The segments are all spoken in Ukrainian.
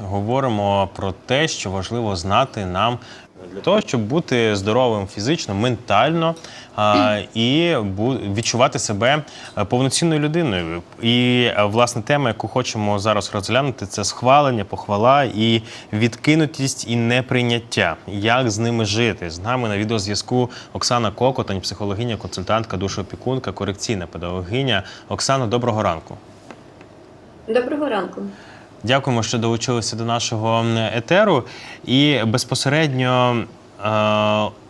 Говоримо про те, що важливо знати нам для того, щоб бути здоровим фізично, ментально і відчувати себе е, повноцінною людиною. І е, власне тема, яку хочемо зараз розглянути, це схвалення, похвала і відкинутість і неприйняття. Як з ними жити? З нами на відеозв'язку Оксана Кокотань, психологиня, консультантка, душоопікунка, корекційна педагогиня. Оксана, доброго ранку. Доброго ранку. Дякуємо, що долучилися до нашого етеру. І безпосередньо е,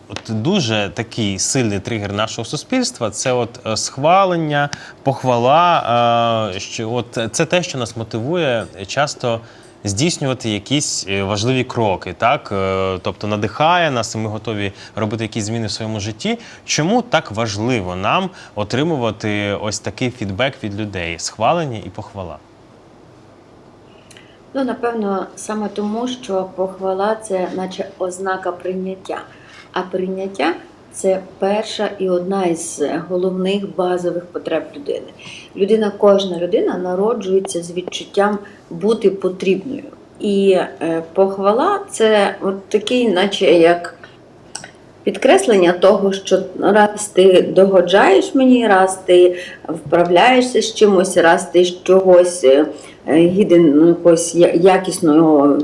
от дуже такий сильний тригер нашого суспільства це от е, схвалення, похвала. Е, що от це те, що нас мотивує часто. Здійснювати якісь важливі кроки, так тобто надихає нас, і ми готові робити якісь зміни в своєму житті. Чому так важливо нам отримувати ось такий фідбек від людей, схвалення і похвала? Ну, напевно, саме тому, що похвала це наче ознака прийняття. А прийняття це перша і одна із головних базових потреб людини. Людина, кожна людина народжується з відчуттям бути потрібною. І е, похвала це от такий, наче як підкреслення того, що раз ти догоджаєш мені, раз ти вправляєшся з чимось, раз ти з чогось е, гіден ну, якогось якісного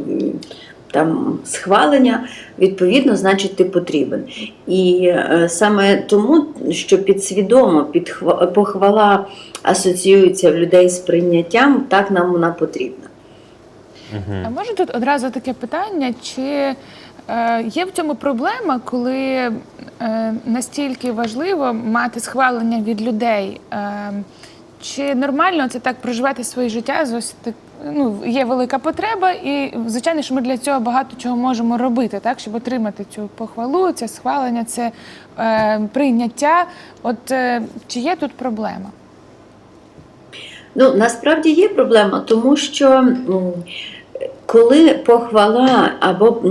там схвалення, відповідно, значить, ти потрібен. І е, саме тому, що підсвідомо підхва- похвала асоціюється в людей з прийняттям, так нам вона потрібна. А може тут одразу таке питання, чи е, є в цьому проблема, коли е, настільки важливо мати схвалення від людей? Чи нормально це так проживати своє життя? з Ось так, ну, є велика потреба, і звичайно, що ми для цього багато чого можемо робити, так, щоб отримати цю похвалу, це схвалення, це е, прийняття. От е, чи є тут проблема? Ну, насправді є проблема, тому що м, коли похвала або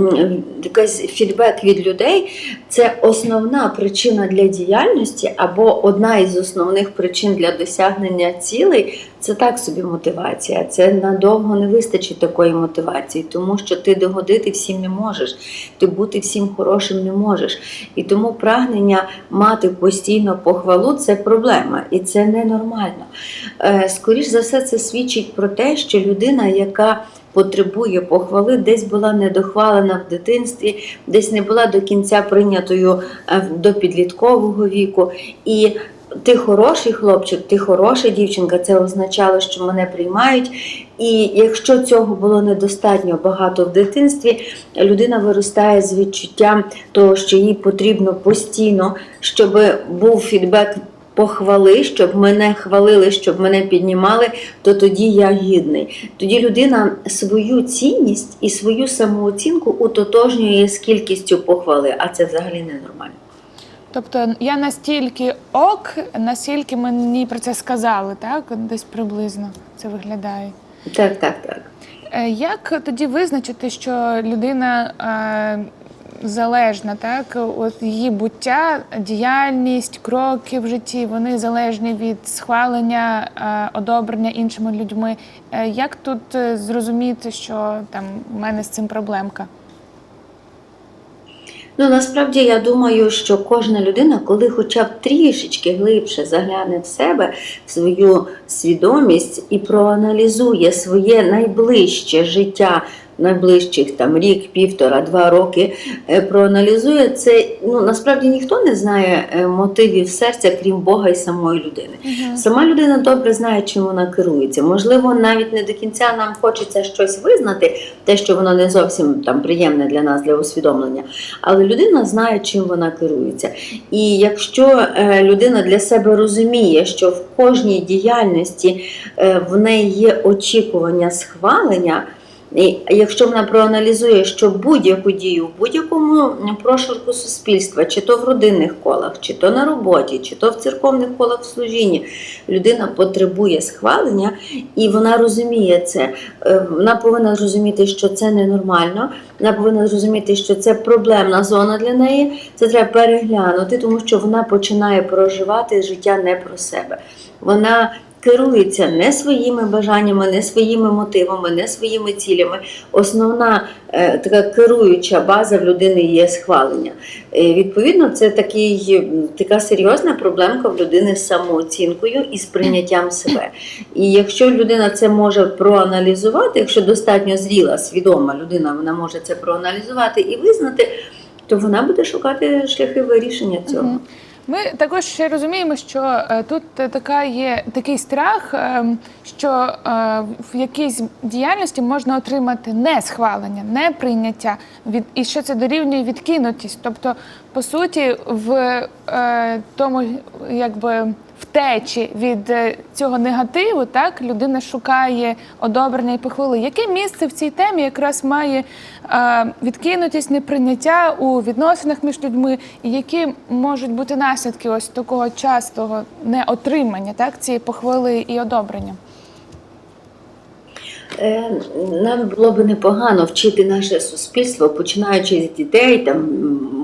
якийсь фідбек від людей, це основна причина для діяльності, або одна із основних причин для досягнення цілей, це так собі мотивація. Це надовго не вистачить такої мотивації, тому що ти догодити всім не можеш, ти бути всім хорошим не можеш. І тому прагнення мати постійно похвалу це проблема, і це ненормально. Е, Скоріш за все, це свідчить про те, що людина, яка потребує похвали, десь була недохвалена в дитинстві, десь не була до кінця прийнятою е, до підліткового віку. І ти хороший хлопчик, ти хороша дівчинка, це означало, що мене приймають. І якщо цього було недостатньо багато в дитинстві, людина виростає з відчуттям того, що їй потрібно постійно, щоб був фідбек похвали, щоб мене хвалили, щоб мене піднімали, то тоді я гідний. Тоді людина свою цінність і свою самооцінку утотожнює з кількістю похвали, а це взагалі ненормально. Тобто я настільки ок, наскільки мені про це сказали, так? Десь приблизно це виглядає. Так, так, так. Е, Як тоді визначити, що людина е, залежна, так? От її буття, діяльність, кроки в житті, вони залежні від схвалення, е, одобрення іншими людьми. Е, Як тут е, зрозуміти, що там в мене з цим проблемка? Ну насправді я думаю, що кожна людина, коли хоча б трішечки глибше загляне в себе, в свою свідомість і проаналізує своє найближче життя, найближчих там рік, півтора, два роки, е, проаналізує це. Ну насправді ніхто не знає е, мотивів серця, крім Бога і самої людини. Сама людина добре знає, чим вона керується. Можливо, навіть не до кінця нам хочеться щось визнати, те, що воно не зовсім там приємне для нас, для усвідомлення. Але людина знає, чим вона керується. І якщо е, людина для себе розуміє, що в кожній діяльності в неї є очікування схвалення. І якщо вона проаналізує, що будь-яку дію в будь-якому прошарку суспільства, чи то в родинних колах, чи то на роботі, чи то в церковних колах в служінні, людина потребує схвалення, і вона розуміє це. Е, Вона повинна зрозуміти, що це ненормально. Вона повинна зрозуміти, що це проблемна зона для неї. Це треба переглянути, тому що вона починає проживати життя не про себе. Вона керується не своїми бажаннями, не своїми мотивами, не своїми цілями. Основна е, така керуюча база в людини є схвалення. Е, Відповідно, це такий, така серйозна проблемка в людини з самооцінкою і з прийняттям себе. І якщо людина це може проаналізувати, якщо достатньо зріла, свідома людина, вона може це проаналізувати і визнати, то вона буде шукати шляхи вирішення цього. Ми також ще розуміємо, що е, тут е, така є такий страх, е, що в якійсь діяльності можна отримати не схвалення, не прийняття, від і що це дорівнює відкинутість. Тобто, по суті, в е, тому, якби втечі від е, цього негативу, так людина шукає одобрення і похвали. Яке місце в цій темі якраз має е, відкинутість, неприйняття у відносинах між людьми, і які можуть бути наслідки ось такого частого неотримання, так цієї похвали і одобрення? Е, Нам було б непогано вчити наше суспільство, починаючи з дітей, там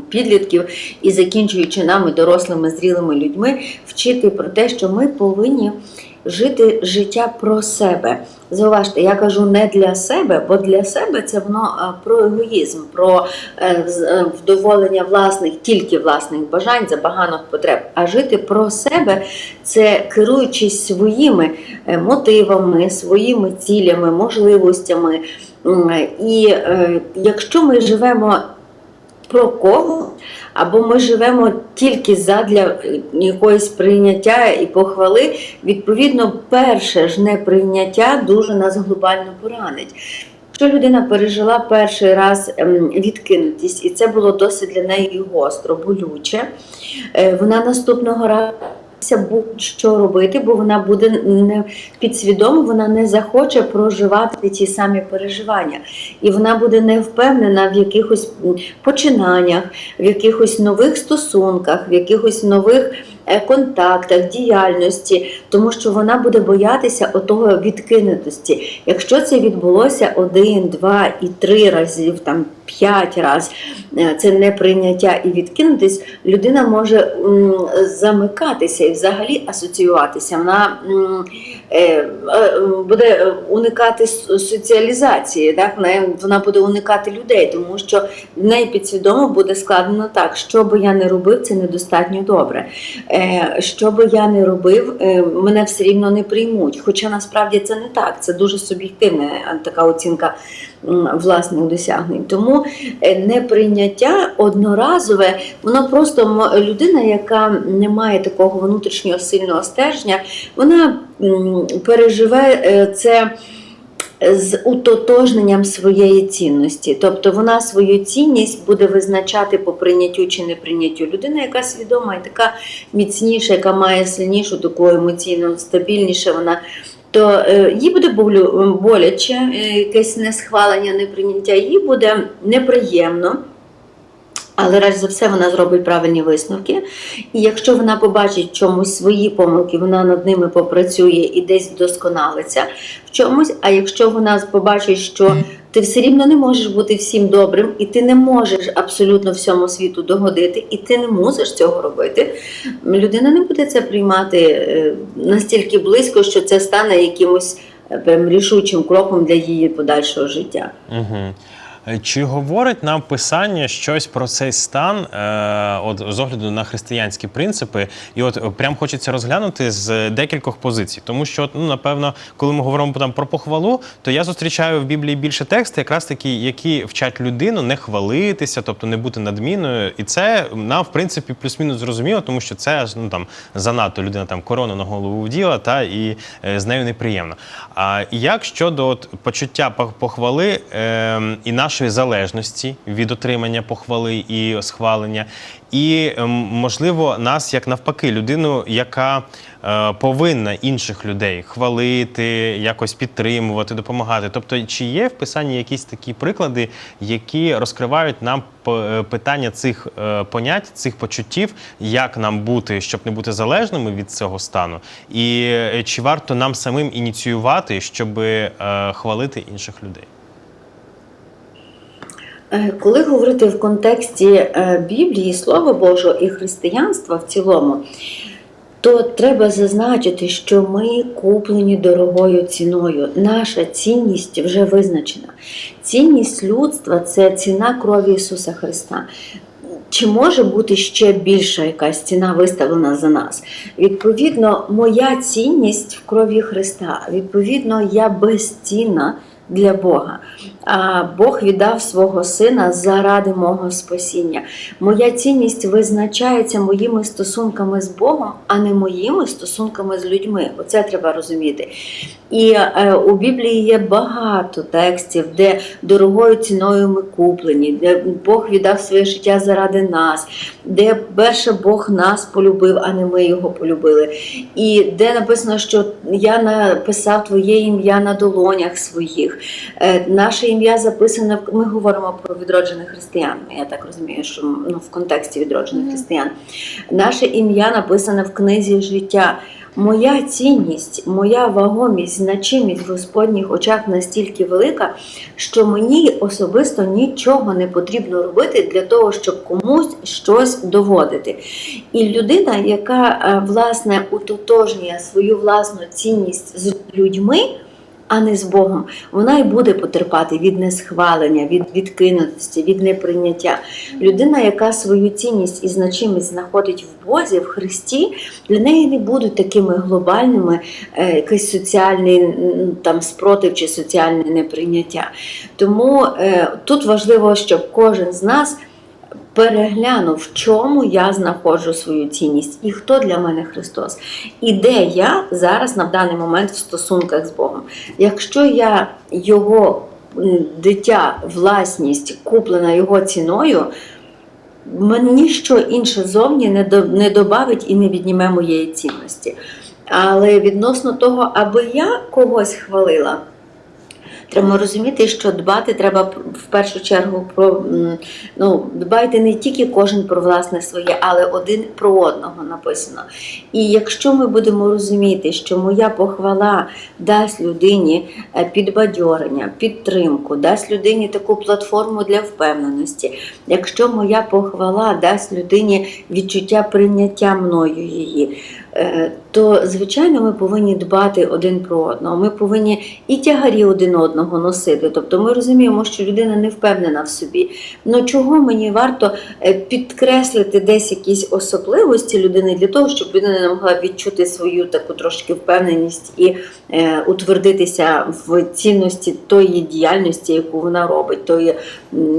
підлітків і закінчуючи нами, дорослими, зрілими людьми, вчити про те, що ми повинні жити життя про себе. Зауважте, я кажу не для себе, бо для себе це воно про егоїзм, про е, е, вдоволення власних, тільки власних бажань, забаганих потреб. А жити про себе це керуючись своїми е, мотивами, своїми цілями, можливостями. І е, якщо ми живемо про кого, або ми живемо тільки задля якогось якоїсь прийняття і похвали, відповідно, перше ж неприйняття дуже нас глобально поранить. Якщо людина пережила перший раз ем, відкинутість, і це було досить для неї гостро, болюче, е, вона наступного разу будь-що робити, бо вона буде не підсвідомо, вона не захоче проживати ті самі переживання. І вона буде не впевнена в якихось починаннях, в якихось нових стосунках, в якихось нових контактах, діяльності, тому що вона буде боятися отого відкинутості. Якщо це відбулося один, два і три разів, там п'ять разів, е, це неприйняття і відкинутись, людина може замикатися і взагалі асоціюватися. Вона е, е, буде е, уникати соціалізації, так? Не- вона буде уникати людей, тому що в неї підсвідомо буде складено так, що би я не робив, це недостатньо добре. Е, Що би я не робив, е, мене все рівно не приймуть. Хоча насправді це не так, це дуже суб'єктивна е, така оцінка власних досягнень. Тому неприйняття одноразове, воно просто людина, яка не має такого внутрішнього сильного стержня, вона переживе це. З утотожненням своєї цінності, тобто вона свою цінність буде визначати по прийняттю чи неприйняттю. Людина, яка свідома і така міцніша, яка має сильнішу таку емоційну, стабільніше, вона то е, їй буде болю, боляче, е, якесь несхвалення, неприйняття, їй буде неприємно. Але раз за все вона зробить правильні висновки. І якщо вона побачить чомусь свої помилки, вона над ними попрацює і десь вдосконалиться в чомусь. А якщо вона побачить, що ти все рівно не можеш бути всім добрим, і ти не можеш абсолютно всьому світу догодити, і ти не мусиш цього робити, людина не буде це приймати е, настільки близько, що це стане якимось е, прям рішучим кроком для її подальшого життя. Угу. Чи говорить нам писання щось про цей стан, е, от з огляду на християнські принципи? І от е, прям хочеться розглянути з декількох позицій. Тому що, ну, напевно, коли ми говоримо там про похвалу, то я зустрічаю в Біблії більше тексти, якраз такі, які вчать людину не хвалитися, тобто не бути надмінною. І це нам, в принципі, плюс-мінус зрозуміло, тому що це ну там занадто людина там корону на голову вділа, та і е, з нею неприємно. А як щодо от, почуття похвали е, і нашої залежності від отримання похвали і схвалення, і ем, можливо нас як навпаки, людину, яка е, повинна інших людей хвалити, якось підтримувати, допомагати. Тобто, чи є в писанні якісь такі приклади, які розкривають нам е, питання цих е, понять, цих почуттів, як нам бути, щоб не бути залежними від цього стану, і е, чи варто нам самим ініціювати, щоб хвалити інших людей? Е, Коли говорити в контексті е, Біблії, Слова Божого і християнства в цілому, то треба зазначити, що ми куплені дорогою ціною. Наша цінність вже визначена. Цінність людства це ціна крові Ісуса Христа. Чи може бути ще більша якась ціна виставлена за нас? Відповідно, моя цінність в крові Христа. Відповідно, я безцінна для Бога. А Бог віддав свого сина заради мого спасіння. Моя цінність визначається моїми стосунками з Богом, а не моїми стосунками з людьми. Оце треба розуміти. І е, у Біблії є багато текстів, де дорогою ціною ми куплені, де Бог віддав своє життя заради нас, де перше Бог нас полюбив, а не ми його полюбили. І де написано, що я написав твоє ім'я на долонях своїх. Е, Наше ім'я записане в ми говоримо про відроджених християн. Я так розумію, що ну, в контексті відроджених Мгм. християн. Наше ім'я написане в книзі життя. Моя цінність, моя вагомість, значимість в Господніх очах настільки велика, що мені особисто нічого не потрібно робити для того, щоб комусь щось доводити. І людина, яка е, власне утотожнює свою власну цінність з людьми, а не з Богом, вона і буде потерпати від несхвалення, від відкинутості, від неприйняття. Людина, яка свою цінність і значимість знаходить в Бозі, в Христі, для неї не будуть такими глобальними е, якийсь соціальний там спротив чи соціальне неприйняття. Тому е, тут важливо, щоб кожен з нас переглянув, в чому я знаходжу свою цінність і хто для мене Христос, і де я зараз на даний момент в стосунках з Богом. Якщо я його дитя, власність куплена його ціною. Мені ніщо інше зовні не добавить і не відніме моєї цінності. Але відносно того, аби я когось хвалила, треба розуміти, що дбати треба в першу чергу про ну, дбайте не тільки кожен про власне своє, але один про одного написано. І якщо ми будемо розуміти, що моя похвала дасть людині е, підбадьорення, підтримку, дасть людині таку платформу для впевненості, якщо моя похвала дасть людині відчуття прийняття мною її, то звичайно ми повинні дбати один про одного. Ми повинні і тягарі один одного носити. Тобто ми розуміємо, що людина не впевнена в собі. Ну чого мені варто е, підкреслити десь якісь особливості людини для того, щоб людина могла відчути свою таку трошки впевненість і е, утвердитися в цінності тої діяльності, яку вона робить, тої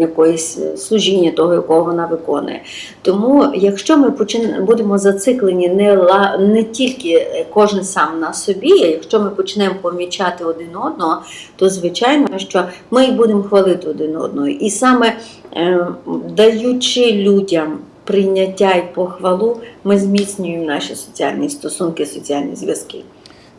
якоїсь служіння, того, якого вона виконує. Тому, якщо ми почин... будемо зациклені не, ла... не тільки е, кожен сам на собі, якщо ми почнемо помічати один одного, то звичайно, що ми і будемо хвалити один одного. І саме е, даючи людям прийняття і похвалу, ми зміцнюємо наші соціальні стосунки, соціальні зв'язки.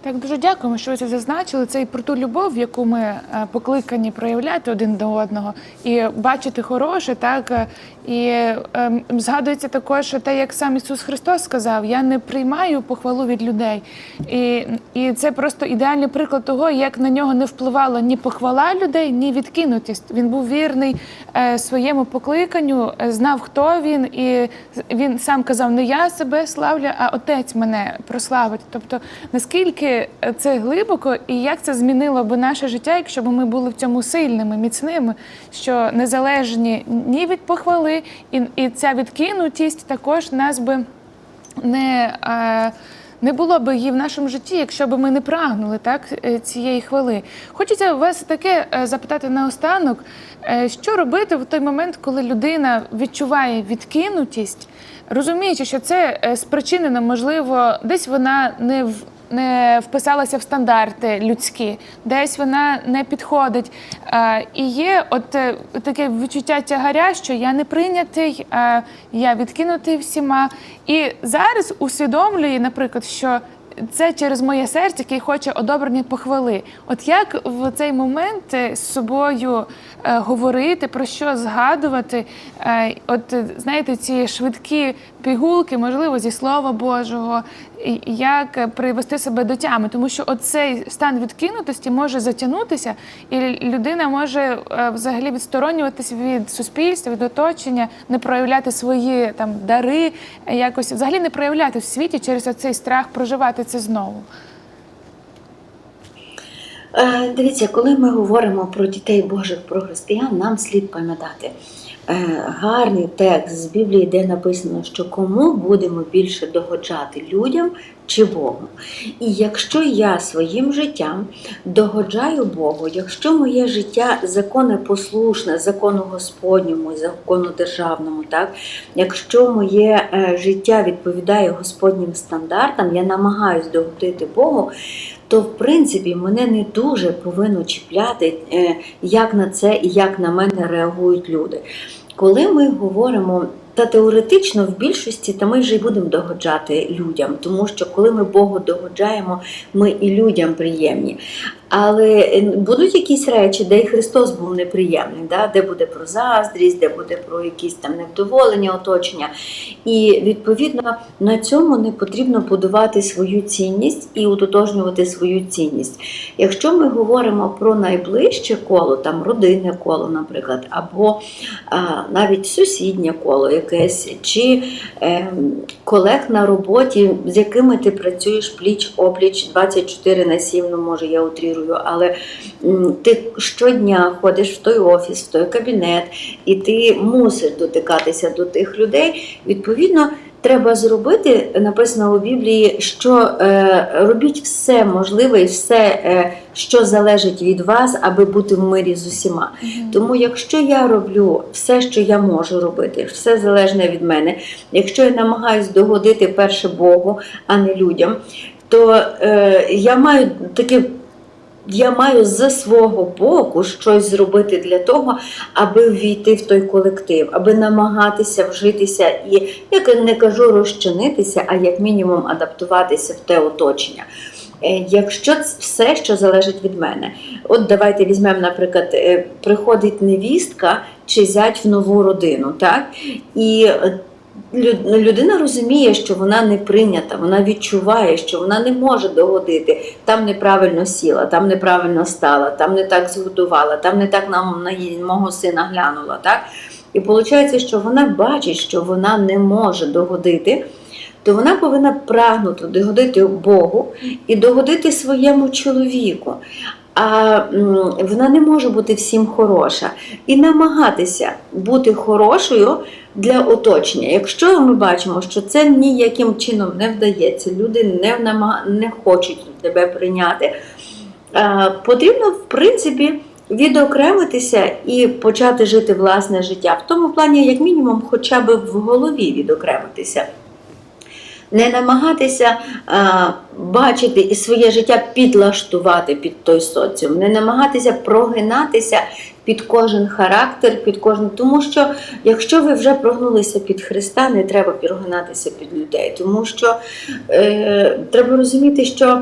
Так, дуже дякуємо, що ви це зазначили. Це і про ту любов, яку ми е, покликані проявляти один до одного, і бачити хороше, так і ем, згадується також те, як сам Ісус Христос сказав: Я не приймаю похвалу від людей. І, і це просто ідеальний приклад того, як на нього не впливала ні похвала людей, ні відкинутість. Він був вірний е, своєму покликанню, е, знав, хто він, і він сам казав: не я себе славлю, а отець мене прославить. Тобто, наскільки це глибоко, і як це змінило би наше життя, якщо б ми були в цьому сильними, міцними, що незалежні ні від похвали, і, і ця відкинутість також нас би не. Е, не було б її в нашому житті, якщо б ми не прагнули так е, цієї хвали. Хочеться вас таке е, запитати наостанок, е, що робити в той момент, коли людина відчуває відкинутість, розуміючи, що це спричинено, можливо, десь вона не в. Не вписалася в стандарти людські, десь вона не підходить. І є от е, таке відчуття тягаря, що я не прийнятий, я відкинутий всіма. І зараз усвідомлює, наприклад, що це через моє серце, яке хоче одобрення похвали. От як в цей момент е, з собою е, говорити, про що згадувати? Е, от знаєте, ці швидкі пігулки, можливо, зі Слова Божого, як е, привести себе до тями, тому що оцей стан відкинутості може затягнутися, і людина може е, взагалі відсторонюватися від суспільства, від оточення, не проявляти свої там дари, е, якось взагалі не проявляти в світі через цей страх проживати це знову. Дивіться, коли ми говоримо про дітей Божих, про християн, нам слід пам'ятати гарний текст з Біблії, де написано, що кому будемо більше догоджати людям чи Богу. І якщо я своїм життям догоджаю Богу, якщо моє життя законопослушне, закону Господньому, закону державному, так якщо моє е, життя відповідає Господнім стандартам, я намагаюсь догодити Богу то в принципі мене не дуже повинно чіпляти, е, як на це і як на мене реагують люди. Коли ми говоримо, та теоретично в більшості, та ми вже й будемо догоджати людям, тому що коли ми Богу догоджаємо, ми і людям приємні. Але е, будуть якісь речі, де і Христос був неприємний, да? де буде про заздрість, де буде про якісь там невдоволення оточення. І відповідно на цьому не потрібно будувати свою цінність і утотожнювати свою цінність. Якщо ми говоримо про найближче коло, там родинне коло, наприклад, або а, навіть сусіднє коло якесь, чи е, колег на роботі, з якими ти працюєш пліч опліч 24 на 7, ну може я утрірую, але ти щодня ходиш в той офіс, в той кабінет, і ти мусиш дотикатися до тих людей. Відповідно, треба зробити, написано у Біблії, що е, робіть все можливе і все, е, що залежить від вас, аби бути в мирі з усіма. Тому, якщо я роблю все, що я можу робити, все залежне від мене, якщо я намагаюсь догодити перше Богу, а не людям, то е, я маю таке. Я маю з свого боку щось зробити для того, аби ввійти в той колектив, аби намагатися вжитися і, як не кажу, розчинитися, а як мінімум адаптуватися в те оточення. Е, Якщо це все, що залежить від мене, от давайте візьмемо, наприклад, е, приходить невістка чи зять в нову родину, так? І людина розуміє, що вона не прийнята, вона відчуває, що вона не може догодити. Там неправильно сіла, там неправильно стала, там не так згодувала, там не так на мого сина глянула. Так? І виходить, що вона бачить, що вона не може догодити, то вона повинна прагнути догодити Богу і догодити своєму чоловіку. А вона не може бути всім хороша і намагатися бути хорошою для оточення. Якщо ми бачимо, що це ніяким чином не вдається, люди не, намага- не хочуть тебе прийняти, потрібно, в принципі, відокремитися і почати жити власне життя. В тому плані, як мінімум, хоча б в голові відокремитися. Не намагатися а, бачити і своє життя підлаштувати під той соціум, не намагатися прогинатися під кожен характер, під кожен. Тому що якщо ви вже прогнулися під Христа, не треба прогинатися під людей. Тому що е, треба розуміти, що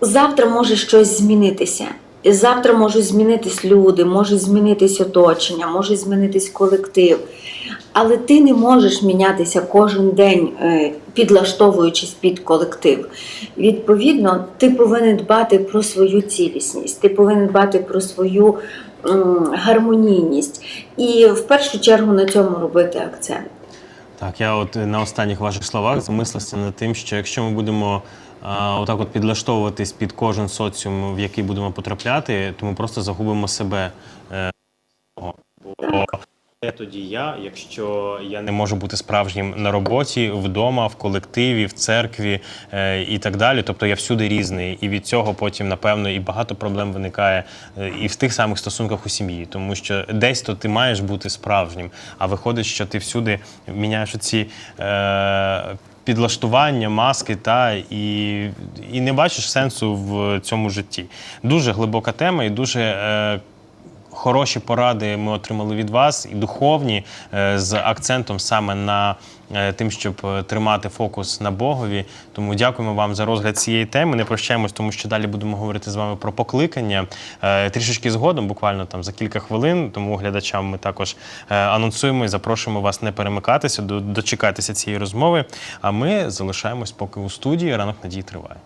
завтра може щось змінитися. Завтра можуть змінитись люди, може змінитись оточення, може змінитись колектив. Але ти не можеш мінятися кожен день, е, підлаштовуючись під колектив. Відповідно, ти повинен дбати про свою цілісність, ти повинен дбати про свою гармонійність. І в першу чергу на цьому робити акцент. Так, я от на останніх ваших словах замислився над тим, що якщо ми будемо отак от підлаштовуватись під кожен соціум, в який будемо потрапляти, то ми просто загубимо себе. Е, о, бо де тоді я, якщо я не можу бути справжнім на роботі, вдома, в колективі, в церкві е, і так далі. Тобто я всюди різний, і від цього потім, напевно, і багато проблем виникає е, і в тих самих стосунках у сім'ї, тому що десь то ти маєш бути справжнім, а виходить, що ти всюди міняєш оці. Е, Підлаштування, маски та і, і не бачиш сенсу в цьому житті. Дуже глибока тема і дуже е, хороші поради ми отримали від вас, і духовні, е, з акцентом саме на е, тим, щоб е, тримати фокус на Богові. Тому дякуємо вам за розгляд цієї теми. Не прощаємось, тому що далі будемо говорити з вами про покликання. Трішечки згодом, буквально там за кілька хвилин. Тому глядачам ми також анонсуємо і запрошуємо вас не перемикатися, до- дочекатися цієї розмови. А ми залишаємось поки у студії. Ранок надії триває.